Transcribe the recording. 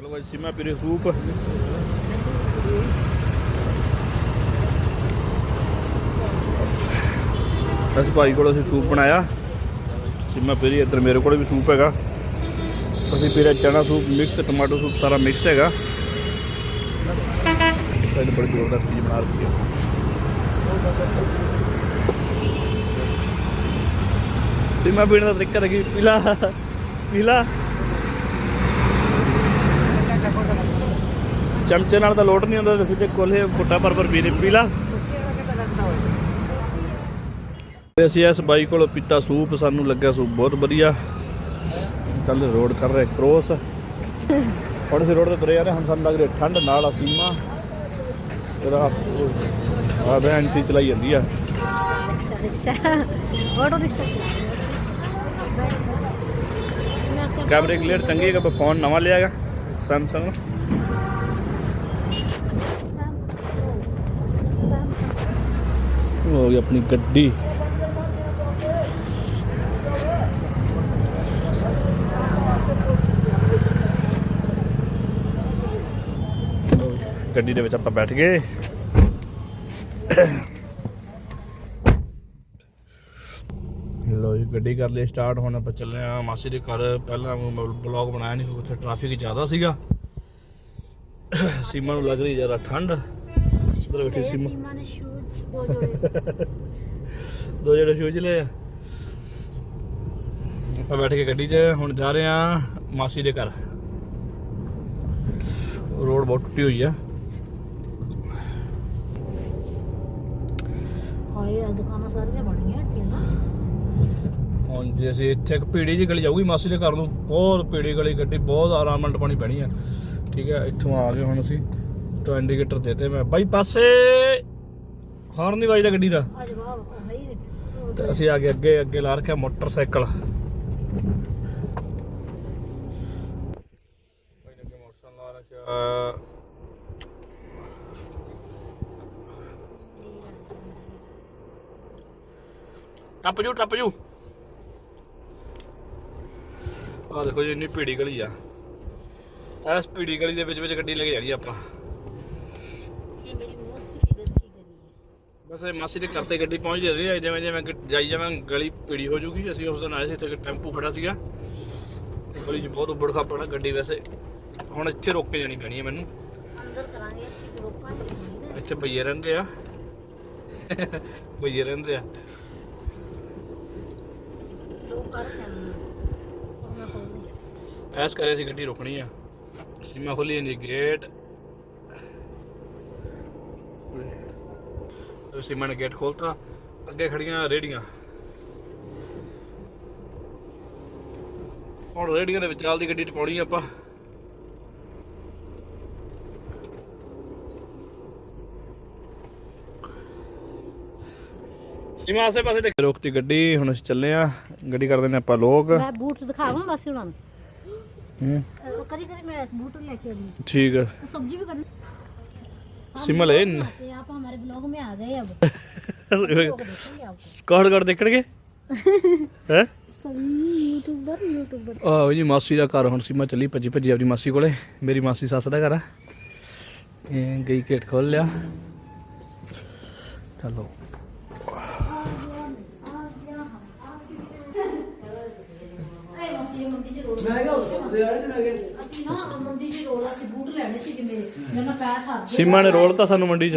ਚਲੋ ਭਾਈ ਸੀਮਾ ਸੂਪ। ਇਸ ਭਾਈ ਕੋਲ ਅਸੀਂ ਸੂਪ ਬਣਾਇਆ। ਸੀਮਾ ਪੀਰੀ, ਇੱਧਰ ਮੇਰੇ ਕੋਲ ਵੀ ਸੂਪ ਹੈਗਾ। ਅਸੀਂ ਪੀਰੇ ਚਨਾ ਸੂਪ ਮਿਕਸ ਟਮਾਟੋ ਸੂਪ, ਸਾਰਾ ਮਿਕਸ ਹੈਗਾ। ਇਹ ਬੜੀ ਜ਼ੋਰਦਾਰ ਚੀਜ਼ ਬਣਾ ਰੱਖੀ ਹੈ। ਸੀਮਾ ਪੀਣ ਦਾ ਤਰੀਕਾ ਦੇਖੀ, ਪੀਲਾ ਪੀਲਾ। ਚਮਚੇ ਨਾਲ ਤਾਂ ਲੋਟ ਨਹੀਂ ਹੁੰਦਾ ਤੇ ਕੋਲੇ ਪੁੱਟਾ ਪਰ ਪਰ ਪੀ ਪੀ ਅਸੀਂ ਇਸ ਬਾਈ ਕੋਲ ਪੀਤਾ ਸੂਪ ਸਾਨੂੰ ਲੱਗਿਆ ਸੂਪ ਬਹੁਤ ਵਧੀਆ। ਚੱਲ ਰੋਡ ਕਰ ਰਹੇ ਕ੍ਰੋਸ ਹੁਣ ਅਸੀਂ ਰੋਡ ਤੇ ਤੁਰੇ ਆ ਰਹੇ ਹਾਂ ਸਾਨੂੰ ਲੱਗ ਰਿਹਾ ਠੰਡ ਨਾਲ ਆ ਸੀਮਾ। ਤੇਰਾ ਆ ਬੈਂਟੀ ਚਲਾਈ ਜਾਂਦੀ ਆ। ਕੈਮਰੇ ਕਲੀਅਰ ਤੰਗੀ ਕਬ ਫੋਨ ਨਵਾਂ ਲਿਆਗਾ ਸੈਮਸੰਗ ਹੋ ਗਈ ਆਪਣੀ ਗੱਡੀ। ਗੱਡੀ ਦੇ ਵਿੱਚ ਆਪਾਂ ਬੈਠ ਗਏ। ਲੋ ਜੀ ਗੱਡੀ ਕਰ ਲਈ ਸਟਾਰਟ ਹੁਣ ਆਪਾਂ ਚੱਲੇ ਆ ਮਾਸੀ ਦੇ ਘਰ। ਪਹਿਲਾਂ ਬਲੌਗ ਬਣਾਇਆ ਨਹੀਂ ਉੱਥੇ ਟ੍ਰੈਫਿਕ ਜ਼ਿਆਦਾ ਸੀਗਾ। ਸੀਮਾ ਨੂੰ ਲੱਗ ਰਹੀ ਜ਼ਿਆਦਾ ਠੰਡ। ਉਧਰ ਬੈਠੀ ਸੀਮਾ। ਜੋੜੇ ਦੋ ਜਿਹੜੇ ਸ਼ੂਜ਼ ਲਏ ਆ। ਆਪਾਂ ਬੈਠ ਕੇ ਗੱਡੀ 'ਚ ਹੁਣ ਜਾ ਰਹੇ ਆ ਮਾਸੀ ਦੇ ਘਰ। ਰੋਡ ਬਹੁਤ ਟੁੱਟੀ ਹੋਈ ਆ। ਹਾਏ ਸਾਰੀਆਂ ਬਣ ਹੁਣ ਜੇ ਅਸੀਂ ਇੱਥੇ ਇੱਕ ਪੀੜੀ ਜੀ ਗਲੀ ਜਾਊਗੀ ਮਾਸੀ ਦੇ ਘਰ ਨੂੰ ਬਹੁਤ ਪੀੜੀ ਗਲੀ ਗੱਡੀ ਬਹੁਤ ਆਰਾਮ ਨਾਲ ਪਾਣੀ ਪੈਣੀ ਆ। ਠੀਕ ਹੈ ਇੱਥੋਂ ਆ ਗਏ ਹੁਣ ਅਸੀਂ। ਤਾਂ ਇੰਡੀਕੇਟਰ ਦੇ ਮੈਂ। ਬਾਈ ਪਾਸੇ ਹਾਰਨ ਨਹੀਂ ਵਜਦਾ ਗੱਡੀ ਦਾ। ਅੱਜ ਅਸੀਂ ਆ ਗਏ ਅੱਗੇ ਅੱਗੇ ਲਾ ਰੱਖਿਆ ਮੋਟਰਸਾਈਕਲ। ਟੱਪ ਜੂ ਟੱਪ ਜੂ। ਆ ਦੇਖੋ ਜੀ ਇੰਨੀ ਭੀੜੀ ਗਲੀ ਆ। ਐਸ ਭੀੜੀ ਗਲੀ ਦੇ ਵਿੱਚ ਵਿੱਚ ਗੱਡੀ ਲੈ ਕੇ ਜਾਣੀ ਆਪਾਂ। ਇਹ ਮੇਰੀ ਮੋਸਟ ਬਸ ਇਹ ਮਾਸੀ ਦੇ ਕਰਤੇ ਗੱਡੀ ਪਹੁੰਚ ਜਾ ਰਹੀ ਹੈ ਜਿਵੇਂ ਜਿਵੇਂ ਮੈਂ ਜਾਈ ਜਾਵਾਂ ਗਲੀ ਪੀੜੀ ਹੋ ਜੂਗੀ ਅਸੀਂ ਉਸ ਦਿਨ ਆਏ ਸੀ ਇੱਥੇ ਟੈਂਪੂ ਖੜਾ ਸੀਗਾ। ਤੇ ਗਲੀ 'ਚ ਬਹੁਤ ਉੱਬੜ ਖਾਪੜ ਖਾਪੜਾ ਗੱਡੀ ਵੈਸੇ ਹੁਣ ਇੱਥੇ ਰੋਕ ਕੇ ਜਾਣੀ ਪੈਣੀ ਹੈ ਮੈਨੂੰ। ਅੰਦਰ ਕਰਾਂਗੇ ਇੱਥੇ ਰੋਕਾਂਗੇ ਇੱਥੇ ਭਈਏ ਰਹਿੰਦੇ ਆ। ਭਈਏ ਰਹਿੰਦੇ ਆ। ਲੋਕ ਕਰ ਐਸ ਕਰੇ ਸੀ ਗੱਡੀ ਰੋਕਣੀ ਆ। ਸੀਮਾ ਖੋਲੀ ਨਹੀਂ ਗੇਟ। ਸੀਮਾ ਗੇਟ ਖੋਲਤਾ ਅੱਗੇ ਖੜੀਆਂ ਰੇੜੀਆਂ ਹੁਣ ਰੇੜੀਆਂ ਦੇ ਵਿਚਾਲ ਦੀ ਗੱਡੀ ਟਪਾਉਣੀ ਆਪਾਂ। ਸੀਮਾ ਆਸੇ ਪਾਸੇ ਦੇਖ। ਰੋਕਤੀ ਗੱਡੀ ਹੁਣ ਅਸੀਂ ਚੱਲੇ ਆ। ਗੱਡੀ ਕਰ ਦਿੰਦੇ ਆਪਾਂ ਲੋਕ। ਮੈਂ ਬੂਟ ਦਿਖਾਵਾਂ ਬਸ ਉਹਨਾਂ ਨੂੰ। ਕਰੀ ਕਰੀ ਮੈਂ ਬੂਟ ਲੈ ਕੇ ਆਉਂਦੀ ਠੀਕ ਹੈ ਸਬਜ਼ੀ ਵੀ ਕਰਨੀ। ਸੀਮਾ ਲੈ। ਲੋਕ ਮੈਂ ਆ ਗਏ ਅਬ ਕੌਣ ਕੌਣ ਦੇਖਣਗੇ ਹੈ। ਸੋਨੀ ਯੂਟਿਊਬਰ ਯੂਟਿਊਬਰ ਆਹ ਜੀ ਮਾਸੀ ਦਾ ਘਰ ਹੁਣ ਸੀਮਾ ਚੱਲੀ ਭੱਜੀ ਭੱਜੀ ਆਪਣੀ ਮਾਸੀ ਕੋਲੇ। ਮੇਰੀ ਮਾਸੀ ਸੱਸ ਦਾ ਘਰ ਆ। ਇਹ ਗਈ ਗੇਟ ਖੋਲ ਲਿਆ। ਚਲੋ। ਸੀਮਾ ਨੇ ਰੋਲ ਤਾਂ ਸਾਨੂੰ ਮੰਡੀ ਚ